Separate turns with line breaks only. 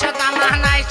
সদা মানায়